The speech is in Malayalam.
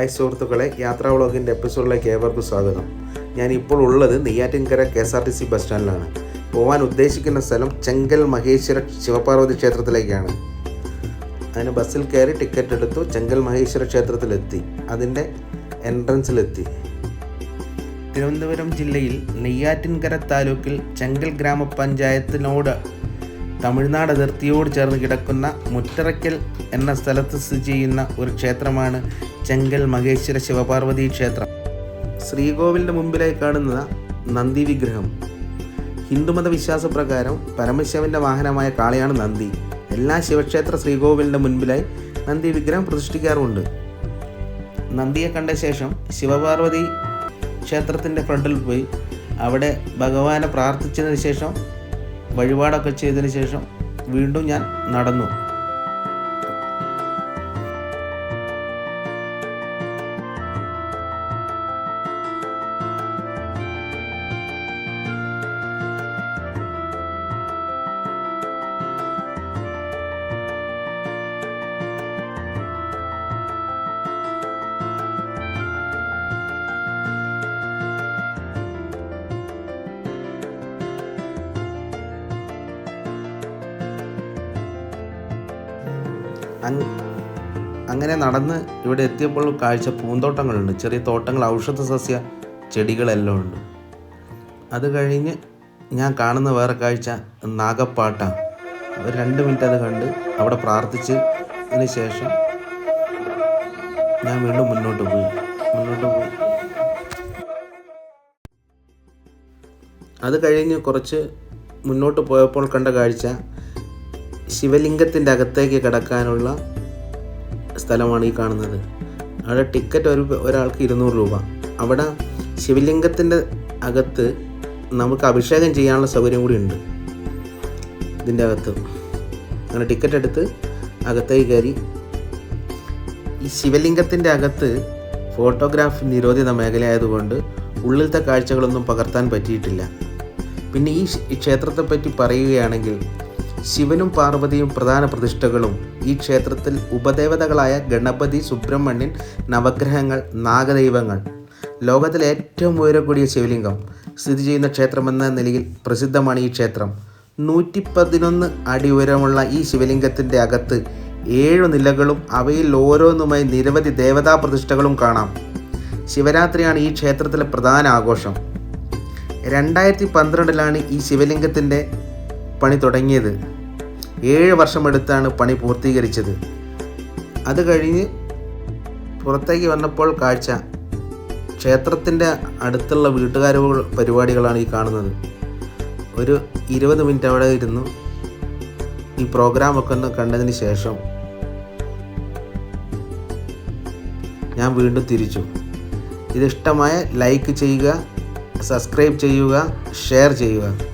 ഹായ് സുഹൃത്തുക്കളെ യാത്രാ വ്ളോഗിന്റെ എപ്പിസോഡിലേക്ക് ഏവർക്കും സ്വാഗതം. ഞാൻ ഇപ്പോൾ ഉള്ളത് Neyyattinkara K S R T C bus സ്റ്റാൻഡിലാണ് പോകാൻ ഉദ്ദേശിക്കുന്ന സ്ഥലം ചെങ്കൽ മഹേശ്വര ശിവപാർവതി ക്ഷേത്രത്തിലേക്കാണ്. അതിന് ബസ്സിൽ കയറി ടിക്കറ്റ് എടുത്തു ചെങ്കൽ മഹേശ്വര ക്ഷേത്രത്തിലെത്തി. അതിന്റെ എൻട്രൻസിലെത്തി തിരുവനന്തപുരം ജില്ലയിൽ നെയ്യാറ്റിൻകര താലൂക്കിൽ ചെങ്കൽ ഗ്രാമപഞ്ചായത്തിനോട് തമിഴ്നാട് അതിർത്തിയോട് ചേർന്ന് കിടക്കുന്ന മുറ്ററയ്ക്കൽ എന്ന സ്ഥലത്ത് സ്ഥിതി ചെയ്യുന്ന ഒരു ക്ഷേത്രമാണ് ചെങ്കൽ മഹേശ്വര ശിവപാർവതി ക്ഷേത്രം. ശ്രീകോവിലിന്റെ മുമ്പിലായി കാണുന്ന നന്ദി വിഗ്രഹം. ഹിന്ദുമത വിശ്വാസപ്രകാരം പരമശിവന്റെ വാഹനമായ കാളയാണ് നന്ദി. എല്ലാ ശിവക്ഷേത്ര ശ്രീകോവിലിന്റെ മുൻപിലായി നന്ദി വിഗ്രഹം പ്രതിഷ്ഠിക്കാറുണ്ട് നന്ദിയെ കണ്ട ശേഷം ശിവപാർവതി ക്ഷേത്രത്തിന്റെ ഫ്രണ്ടിൽ പോയി അവിടെ ഭഗവാനെ പ്രാർത്ഥിച്ചതിന് ശേഷം വഴിപാടൊക്കെ ചെയ്തതിന് ശേഷം വീണ്ടും ഞാൻ നടന്നു. അങ്ങനെ നടന്ന് ഇവിടെ എത്തിയപ്പോൾ കാഴ്ച പൂന്തോട്ടങ്ങളുണ്ട്. ചെറിയ തോട്ടങ്ങൾ ഔഷധ സസ്യ ചെടികളെല്ലാം ഉണ്ട്. അത് കഴിഞ്ഞ് ഞാൻ കാണുന്ന വേറെ കാഴ്ച നാഗപ്പാട്ടാണ് ഒരു രണ്ട് മിനിറ്റ് അത് കണ്ട് അവിടെ പ്രാർത്ഥിച്ച് അതിന് ശേഷം ഞാൻ വീണ്ടും മുന്നോട്ട് പോയി. മുന്നോട്ട് പോയി. അത് കഴിഞ്ഞ് കുറച്ച് മുന്നോട്ട് പോയപ്പോൾ കണ്ട കാഴ്ച ശിവലിംഗത്തിന്റെ അകത്തേക്ക് കിടക്കാനുള്ള സ്ഥലമാണ് ഈ കാണുന്നത്. അവിടെ ടിക്കറ്റ് ഒരു ഒരാൾക്ക് ഇരുന്നൂറ് രൂപ. അവിടെ ശിവലിംഗത്തിന്റെ അകത്ത് നമുക്ക് അഭിഷേകം ചെയ്യാനുള്ള സൗകര്യം കൂടി ഉണ്ട്. ഇതിന്റെ അകത്ത്. അങ്ങനെ ടിക്കറ്റ് എടുത്ത് അകത്തേക്ക് കയറി. ഈ ശിവലിംഗത്തിന്റെ അകത്ത് ഫോട്ടോഗ്രാഫ് നിരോധിത മേഖലയായതുകൊണ്ട് ഉള്ളിലത്തെ കാഴ്ചകളൊന്നും പകർത്താൻ പറ്റിയിട്ടില്ല. പിന്നെ ഈ ക്ഷ- ഈ ക്ഷേത്രത്തെപ്പറ്റി പറയുകയാണെങ്കിൽ ശിവനും പാർവതിയും പ്രധാന പ്രതിഷ്ഠകളും. ഈ ക്ഷേത്രത്തിൽ ഉപദേവതകളായ ഗണപതി സുബ്രഹ്മണ്യൻ നവഗ്രഹങ്ങൾ നാഗദൈവങ്ങൾ. ലോകത്തിലെ ഏറ്റവും ഉയരം കൂടിയ ശിവലിംഗം. സ്ഥിതി ചെയ്യുന്ന ക്ഷേത്രമെന്ന നിലയിൽ പ്രസിദ്ധമാണ് ഈ ക്ഷേത്രം. നൂറ്റി പതിനൊന്ന് അടി ഉയരമുള്ള ഈ ശിവലിംഗത്തിന്റെ അകത്ത് ഏഴു നിലകളും അവയിൽ ഓരോന്നുമായി നിരവധി ദേവതാ പ്രതിഷ്ഠകളും കാണാം. ശിവരാത്രിയാണ് ഈ ക്ഷേത്രത്തിലെ പ്രധാന ആഘോഷം. രണ്ടായിരത്തി പന്ത്രണ്ടിലാണ് ഈ ശിവലിംഗത്തിന്റെ പണി തുടങ്ങിയത്. ഏഴ് വർഷമെടുത്താണ് പണി പൂർത്തീകരിച്ചത്. അത് കഴിഞ്ഞ് പുറത്തേക്ക് വന്നപ്പോൾ കാഴ്ച ക്ഷേത്രത്തിന്റെ അടുത്തുള്ള വീട്ടുകാർ പരിപാടികളാണ് ഈ കാണുന്നത്. ഒരു ഇരുപത് മിനിറ്റ് അവിടെ ഇരുന്നു. ഈ പ്രോഗ്രാമൊക്കെ ഒന്ന് കണ്ടതിന് ശേഷം ഞാൻ വീണ്ടും തിരിച്ചു. ഇതിഷ്ടമായ ലൈക്ക് ചെയ്യുക സബ്സ്ക്രൈബ് ചെയ്യുക ഷെയർ ചെയ്യുക.